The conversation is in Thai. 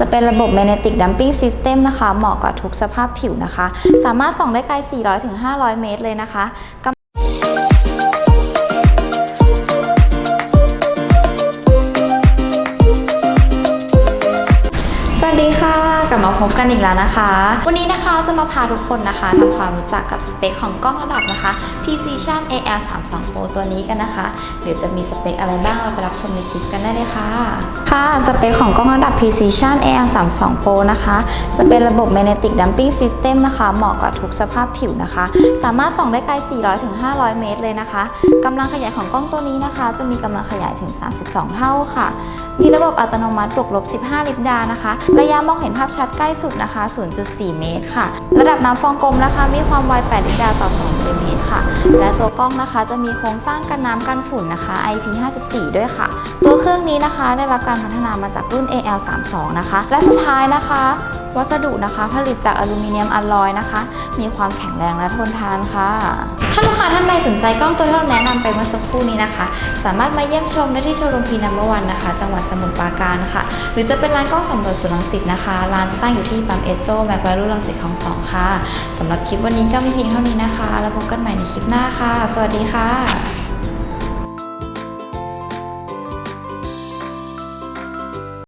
จะเป็นระบบ Magnetic Dumping System นะคะ เหมาะกับทุกสภาพผิวนะคะ สามารถส่องได้ไกล 400-500 เมตรเลยนะคะ มาพบกันอีกแล้วนะคะ วันนี้นะคะจะมาพาทุกคนนะคะทำความรู้จักกับสเปคของกล้องระดับนะคะ Precision AR 3 2 Pro ตัวนี้กันนะคะ เดี๋ยวจะมีสเปคอะไรบ้างเราไปรับชมในคลิปกันได้เลยค่ะ ค่ะสเปคของกล้องระดับ Precision AR 3 2 Pro นะคะ จะเป็นระบบ Magnetic Dumping System นะคะ เหมาะกับทุกสภาพผิวนะคะ สามารถส่องได้ไกล 400-500 เมตรเลยนะคะกำลังขยายของกล้องตัวนี้นะคะ จะมีกำลังขยายถึง 32 เท่าค่ะ มีระบบอัตโนมัติบวกลบ 15 ลิปดานะคะ ระยะมองเห็นภาพชัดใกล้สุดนะคะ 0.4 เมตรค่ะ ระดับน้ำฟองกลมนะคะ มีความไว 8 ลิปดาต่อ2มิลลิเมตรค่ะ และตัวกล้องนะคะจะมีโครงสร้างกันน้ำกันฝุ่นนะคะ IP54 ด้วยค่ะ ตัวเครื่องนี้นะคะได้รับการพัฒนามาจากรุ่น AL32 นะคะ และสุดท้ายนะคะวัสดุนะคะ ผลิตจากอลูมิเนียมอลลอยนะคะ มีความแข็งแรงและทนทานค่ะ สนใจกล้องตัวที่เราแนะนำไปเมื่อสักครู่นี้นะคะ สามารถมาเยี่ยมชมได้ที่โชว์รูมพีนัมเบอร์วันนะคะ จังหวัดสมุทรปราการค่ะ หรือจะเป็นร้านกล้องสำรวจสวนรังสิตนะคะ ร้านจะตั้งอยู่ที่ปั๊มเอสโซแมกวารูรังสิตของสองค่ะสำหรับคลิปวันนี้ก็มีเพียงเท่านี้นะคะ แล้วพบกันใหม่ในคลิปหน้าค่ะ สวัสดีค่ะ